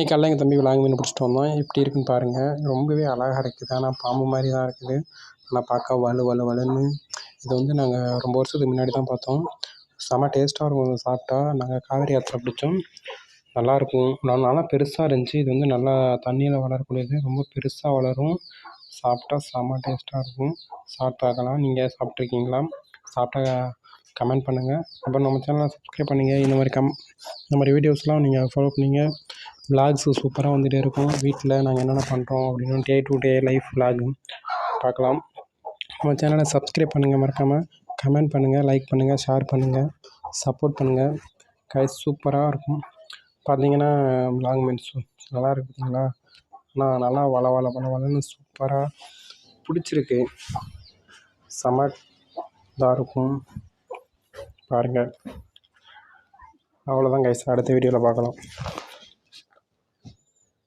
இன்றைக்கி காலையில் எங்கள் தம்பி விலாங்கு மீன் பிடிச்சிட்டு வந்தோம். எப்படி இருக்குன்னு பாருங்கள் ரொம்பவே அழகாக இருக்குது. ஆனால் பாம்பு மாதிரி தான் இருக்குது. ஆனால் பார்க்க வலு வலு வலுன்னு. இது வந்து நாங்கள் ரொம்ப வருஷத்துக்கு முன்னாடி தான் பார்த்தோம். செம்ம டேஸ்ட்டாக இருக்கும். சாப்பிட்டா நாங்கள் காவேரி ஆற்றுல பிடிச்சோம். நல்லாயிருக்கும் நல்லா பெருசாக இருந்துச்சு. இது வந்து நல்லா தண்ணியில் வளரக்கூடியது. ரொம்ப பெருசாக வளரும். சாப்பிட்டா செம்ம டேஸ்ட்டாக இருக்கும். சாப்பிட்டு பார்க்கலாம் நீங்கள் சாப்பிட்ருக்கீங்களா சாப்பிட்டா கமெண்ட் பண்ணுங்கள் அப்புறம் நம்ம சேனலை சப்ஸ்கிரைப் பண்ணுங்கள் இந்த மாதிரி கம் இந்த மாதிரி வீடியோஸ்லாம் நீங்கள் ஃபாலோ பண்ணிங்க. விலாக்ஸு சூப்பராக வந்துகிட்டே இருக்கும். வீட்டில் நாங்கள் என்னென்ன பண்ணுறோம் அப்படின்னு day to day life vlog பார்க்கலாம். நம்ம சேனலை சப்ஸ்கிரைப் பண்ணுங்கள் மறக்காமல் கமெண்ட் பண்ணுங்கள் லைக் பண்ணுங்கள் ஷேர் பண்ணுங்கள் சப்போர்ட் பண்ணுங்கள் கை சூப்பராக இருக்கும். பார்த்தீங்கன்னா விலாக் மீன்ஸ் நல்லா இருக்கு பார்த்தீங்களா ஆனால் நல்லா வள வள வள வளன்னு சூப்பராக பிடிச்சிருக்கு. செம இதாக இருக்கும். பாருங்கள் அவ்வளோதான் கைஸ் அடுத்த வீடியோவில் பார்க்கலாம்.